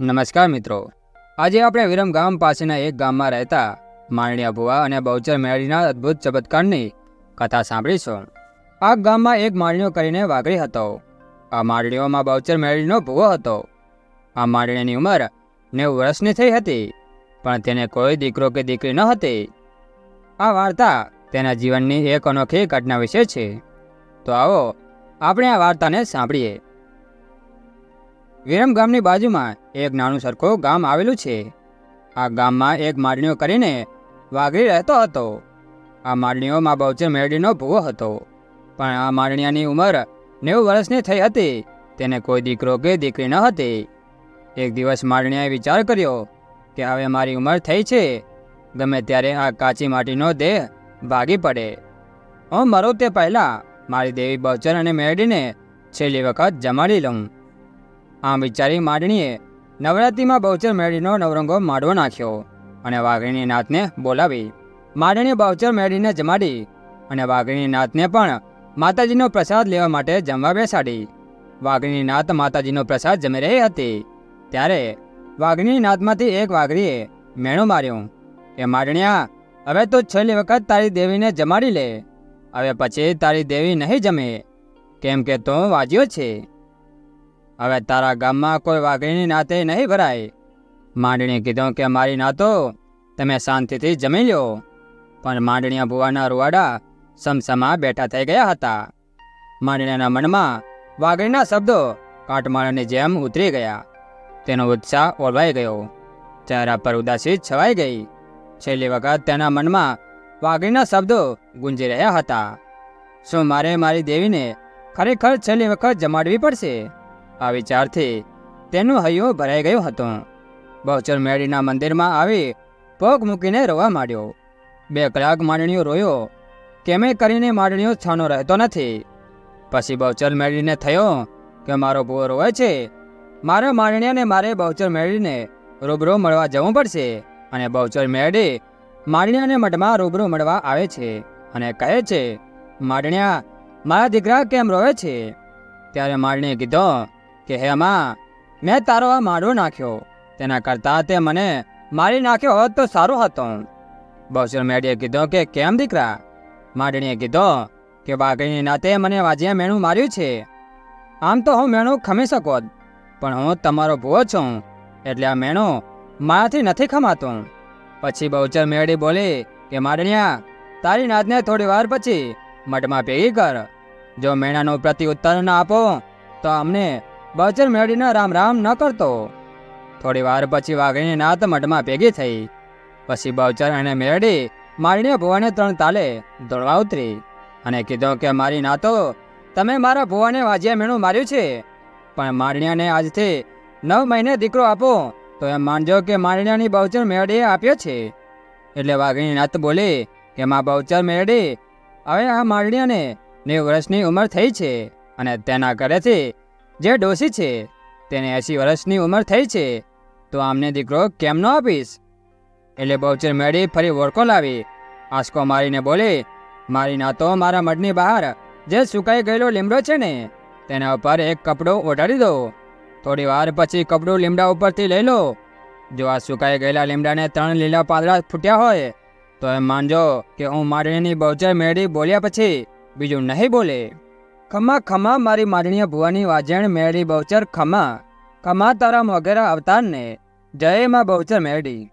નમસ્કાર મિત્રો. આજે આપણે વિરમ ગામ પાસેના એક ગામમાં રહેતા માણિયા ભુવા અને બહુચર મેળીના અદ્ભુત ચમત્કારની કથા સાંભળીશું. આ ગામમાં એક માળણીઓ કરીને વાઘરી હતો. આ માળીઓમાં બહુચર મેળીનો ભુવો હતો. આ માળીની ઉંમર નેવું વર્ષની થઈ હતી, પણ તેને કોઈ દીકરો કે દીકરી ન હતી. આ વાર્તા તેના જીવનની એક અનોખી ઘટના વિશે છે. તો આવો આપણે આ વાર્તાને સાંભળીએ. વિરમ ગામની બાજુમાં એક નાનું સરખું ગામ આવેલું છે. આ ગામમાં એક માળણીઓ કરીને વાઘરી રહેતો હતો. આ માળણીઓમાં બહુચર મેરડીનો ભૂવો હતો. પણ આ માળણીયાની ઉંમર નેવું વર્ષની થઈ હતી. તેને કોઈ દીકરો કે દીકરી ન હતી. એક દિવસ માળણીયાએ વિચાર કર્યો કે હવે મારી ઉંમર થઈ છે. ગમે ત્યારે આ કાચી માટીનો દેહ ભાગી પડે. હું મરું તે પહેલાં મારી દેવી બહુચર અને મેરડીને છેલ્લી વખત જમાડી લઉં. આમ વિચારી માંડણીએ નવરાત્રિમાં બહુચર મેળીનો નવરંગો માડવો નાખ્યો અને વાઘણીની નાથને બોલાવી. માડણીએ બહુચર મેળીને જમાડી અને વાઘણીની નાથને પણ માતાજીનો પ્રસાદ લેવા માટે જમવા બેસાડી. વાઘણીની નાથ માતાજીનો પ્રસાદ જમી રહી હતી. ત્યારે વાઘણીની નાથમાંથી એક વાઘરીએ મેણું માર્યો કે, માડણિયા, હવે તો છેલ્લી વખત તારી દેવીને જમાડી લે. હવે પછી તારી દેવી નહીં જમે. કેમ કે તો વાજ્યો છે. હવે તારા ગામમાં કોઈ વાઘણીની નાતે નહીં ભરાય. માંડણીએ કીધું કે મારી નાતો તમે શાંતિથી જમી લો પણ માંડણીયા ભુવાના રૂવાડા સમસમા બેઠા થઈ ગયા હતા. માંડણીયાના મનમાં વાઘણીના શબ્દો કાટમાળાની જેમ ઉતરી ગયા. તેનો ઉત્સાહ ઓળવાઈ ગયો. ચહેરા પર ઉદાસી છવાઈ ગઈ. છેલ્લી વખત તેના મનમાં વાઘણીના શબ્દો ગુંજી રહ્યા હતા. શું મારે મારી દેવીને ખરેખર છેલ્લી વખત જમાડવી પડશે? આ વિચારથી તેનું હૈયું ભરાઈ ગયું હતું. બહુચર મેળીના મંદિરમાં આવી પગ મૂકીને રોવા માંડ્યો. બે કલાક માંડણીઓ રોયો. કેમે કરીને માંડણીઓ છાનો રહેતો નથી. પછી બહુચર મેળીને થયો કે મારો ભૂવો રોવે છે. મારે માંડણીયાને મારે બહુચર મેળીને રૂબરૂ મળવા જવું પડશે અને બહુચર મેળી માંડણીયાને મઠમાં રૂબરૂ મળવા આવે છે અને કહે છે, માંડણિયા, મારા દીકરા કેમ રોવે છે? ત્યારે માંડણીએ કીધું કે, હે માં મેં તારો આ માડો નાખ્યો. તેના કરતાં તે મને મારી નાખ્યો હોત તો સારું હતું. બસુર મેડીએ કીધું કે, કેમ દીકરા? માંડણીએ કીધું કે વાઘણીની નાતે મને વાજિયા મેણું માર્યું છે. આમ તો હું મેણું ખમી શકો પણ હું તમારો ભૂવો છું, એટલે આ મેણું મારાથી નથી ખમાતું. પછી બહુચર મેળી બોલી કે, માંડણિયા, તારી નાતને થોડી વાર પછી મઠમાં ભેગી કર. જો મેણાનો પ્રતિ ઉત્તર ના આપો, તો અમને બચર મેળીને રામ રામ ન કરતો. થોડી વાર પછી વાઘણીની નાત મઢમાં ભેગી થઈ. પછી બહુચર અને મેળડી માળીને ભુવાને ત્રણ તાલે દોડવા ઉતરી અને કીધું કે, મારી નાતો, તમે મારા ભુવાને વાજિયા મેણું માર્યું છે. પણ માળણીયાને આજથી નવ મહિને દીકરો આપો, તો એમ માનજો કે માળણીયાની બહુચર મેરડીએ આપ્યો છે. એટલે વાઘણી નાત બોલી કે, માં બહુચર મેરડી હવે આ માળણીયાને નેવ વર્ષની ઉંમર થઈ છે અને તેના ઘરેથી જે ડોશી છે, તેને એંસી વર્ષની ઉંમર થઈ છે, તો આમને દીકરો કેમ ન આપીશ? એટલે બહુચર મેળી ફરી વોડકો લાવી, આંસકો મારીને બોલી, મારી ના તો મારા મઢની બહાર, જે સુકાઈ ગયેલો લીમડો છે ને, તેના ઉપર એક કપડો ઓઢાડી દો. થોડી વાર પછી કપડું લીમડા ઉપરથી લઈ લો. જો આ સુકાઈ ગયેલા લીમડાને ત્રણ લીલા પાંદડા ફૂટ્યા હોય, તો એમ માનજો કે હું મારીની બહુચર મેળી બોલ્યા પછી બીજું નહીં બોલે. ખમા ખમા, મારી માનણીય ભુવાની વાજણ મેળી બહુચર ખમા ખમા તારા મોગેરા અવતારને. જય માં બહુચર મેળી.